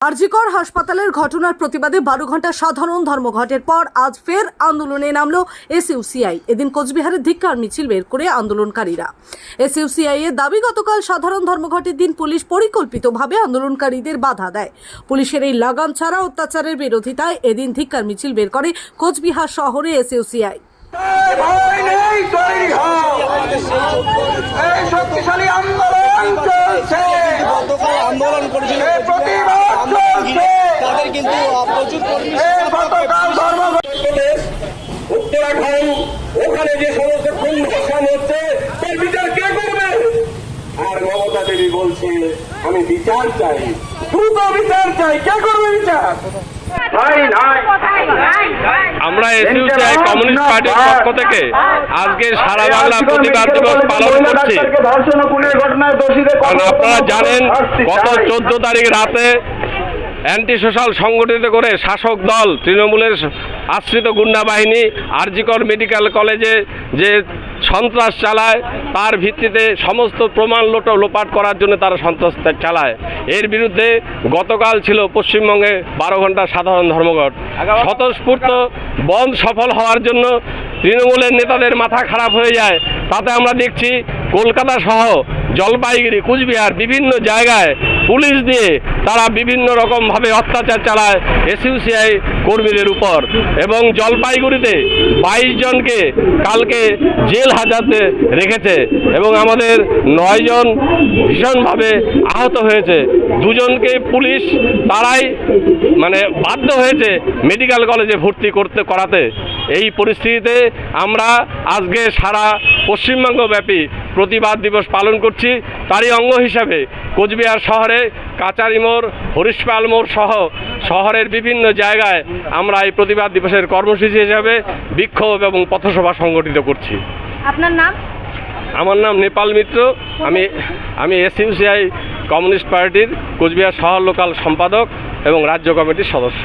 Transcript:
আরজিকর হাসপাতালের ঘটনার প্রতিবাদে বারো ঘণ্টা সাধারণ ধর্মঘটের পর আজ ফের আন্দোলনে নামলো এসইউসিআই। এদিন কোচবিহারের ধিক্কার মিছিল বের করে আন্দোলনকারীরা। এসইউসিআই এর দাবি গতকাল সাধারণ ধর্মঘটের দিন পুলিশ পরিকল্পিতভাবে আন্দোলনকারীদের বাধা দেয়। পুলিশের এই লাগাম ছাড়া অত্যাচারের বিরোধিতায় এদিন ধিক্কার মিছিল বের করে কোচবিহার শহরে এসইউসিআই। শক্তিশালী আন্দোলন চলছে গতকাল আন্দোলন করেছিল এই প্রতিবাদ চলছে তাদের কিন্তু আহ, প্রচুর কর্মী এই গতকাল ধর্মঘটের ওখানে যে সমস্ত খুন ধর্ষণ হচ্ছে তার বিচার কে করবে? আর মমতা দেবী বলছে আমি বিচার চাই। দ্রুত বিচার চাই। কে করবে বিচার? ভাই নাই। আমরা এসইউসিআই কমিউনিস্ট পার্টির পক্ষ থেকে। আজকে সারা বাংলা প্রতিবাদ দিবস পালন করছি। কারণ আপনারা জানেন গত চোদ্দ তারিখ রাতে অ্যান্টি সোশ্যাল সংগঠিত করে শাসক দল তৃণমূলের আশ্রিত গুন্ডা বাহিনী, আরজিকর মেডিকেল কলেজে যে সন্ত্রাস চালায়, তার ভিত্তিতে সমস্ত প্রমাণ লোট, লোপাট করার জন্য তারা সন্ত্রাস চালায়। এর বিরুদ্ধে গতকাল ছিল পশ্চিমবঙ্গে বারো ঘণ্টা সাধারণ ধর্মঘট। স্বতঃস্ফূর্ত বন্ধ সফল হওয়ার জন্য তৃণমূলের নেতাদের মাথা খারাপ হয়ে যায়। তাতে আমরা দেখছি কলকাতা সহ জলপাইগুড়ি, কুচবিহার বিভিন্ন জায়গায় পুলিশ দিয়ে তারা বিভিন্ন রকমভাবে অত্যাচার চালায় এসইউসিআই কর্মীদের উপর। এবং জলপাইগুড়িতে বাইশ জনকে কালকে জেল হাজাতে রেখেছে এবং আমাদের নয়জন ভীষণভাবে আহত হয়েছে। দুজনকে পুলিশ তারাই মানে বাধ্য হয়েছে মেডিকেল কলেজে ভর্তি করতে করাতে। এই পরিস্থিতিতে আমরা আজকে সারা পশ্চিমবঙ্গব্যাপী প্রতিবাদ দিবস পালন করছি। তারই অঙ্গ হিসাবে কোচবিহার শহরে কাচারি মোড় হরিশপাল মোড় সহ শহরের বিভিন্ন জায়গায় আমরা এই প্রতিবাদ দিবসের কর্মসূচি হিসাবে বিক্ষোভ এবং পথসভা সংগঠিত করছি। আপনার নাম? আমার নাম নেপাল মিত্র। আমি আমি এসইউসিআই কমিউনিস্ট পার্টির কোচবিহার শহর লোকাল সম্পাদক এবং রাজ্য কমিটির সদস্য।